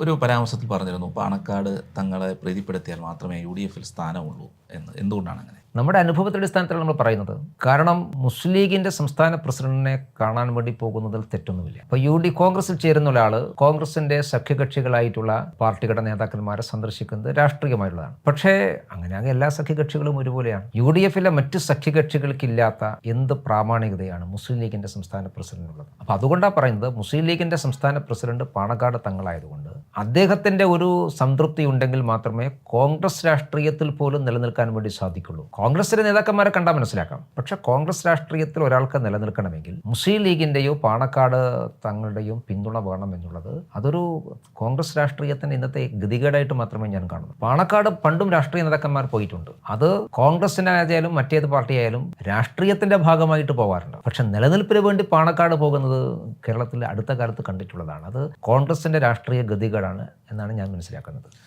ഒരു പരാമർശത്തിൽ പറഞ്ഞിരുന്നു പാണക്കാട് തങ്ങളെ പ്രീതിപ്പെടുത്തിയാൽ മാത്രമേ യു ഡി എഫിൽ സ്ഥാനമുള്ളൂ എന്ന്. എന്തുകൊണ്ടാണ് അങ്ങനെ? നമ്മുടെ അനുഭവത്തിന്റെ അടിസ്ഥാനത്തിലാണ് നമ്മൾ പറയുന്നത്. കാരണം മുസ്ലിം ലീഗിന്റെ സംസ്ഥാന പ്രസിഡന്റിനെ കാണാൻ വേണ്ടി പോകുന്നതിൽ തെറ്റൊന്നുമില്ല. അപ്പോൾ യു ഡി കോൺഗ്രസിൽ ചേരുന്ന ഒരാൾ കോൺഗ്രസിന്റെ സഖ്യകക്ഷികളായിട്ടുള്ള പാർട്ടികളുടെ നേതാക്കന്മാരെ സന്ദർശിക്കുന്നത് രാഷ്ട്രീയമായിട്ടുള്ളതാണ് പക്ഷേ അങ്ങനെ അങ്ങ് എല്ലാ സഖ്യകക്ഷികളും ഒരുപോലെയാണ്. യു ഡി എഫിലെ മറ്റ് സഖ്യകക്ഷികൾക്കില്ലാത്ത എന്ത് പ്രാമാണികതയാണ് മുസ്ലിം ലീഗിന്റെ സംസ്ഥാന പ്രസിഡന്റിനുള്ളത്? അപ്പോൾ അതുകൊണ്ടാണ് പറയുന്നത് മുസ്ലിം ലീഗിന്റെ സംസ്ഥാന പ്രസിഡന്റ് പാണക്കാട് തങ്ങളായതുകൊണ്ട് അദ്ദേഹത്തിന്റെ ഒരു സംതൃപ്തി ഉണ്ടെങ്കിൽ മാത്രമേ കോൺഗ്രസ് രാഷ്ട്രീയത്തിൽ പോലും നിലനിൽക്കാൻ വേണ്ടി സാധിക്കുള്ളൂ. കോൺഗ്രസിലെ നേതാക്കന്മാരെ കണ്ടാൽ മനസ്സിലാക്കാം. പക്ഷെ കോൺഗ്രസ് രാഷ്ട്രീയത്തിൽ ഒരാൾക്ക് നിലനിൽക്കണമെങ്കിൽ മുസ്ലിം ലീഗിന്റെയോ പാണക്കാട് തങ്ങളുടെയും പിന്തുണ വേണം എന്നുള്ളത് അതൊരു കോൺഗ്രസ് രാഷ്ട്രീയത്തിന് ഇന്നത്തെ ഗതികേടായിട്ട് മാത്രമേ ഞാൻ കാണുന്നു. പാണക്കാട് പണ്ടും രാഷ്ട്രീയ നേതാക്കന്മാർ പോയിട്ടുണ്ട്. അത് കോൺഗ്രസിനായാലും മറ്റേത് പാർട്ടിയായാലും രാഷ്ട്രീയത്തിന്റെ ഭാഗമായിട്ട് പോകാറുണ്ട് പക്ഷെ നിലനിൽപ്പിന് വേണ്ടി പാണക്കാട് പോകുന്നത് കേരളത്തിൽ അടുത്ത കാലത്ത് കണ്ടിട്ടുള്ളതാണ്. അത് കോൺഗ്രസിന്റെ രാഷ്ട്രീയ ഗതികേടാണ്. എന്നാണ് ഞാൻ മനസ്സിലാക്കുന്നത്.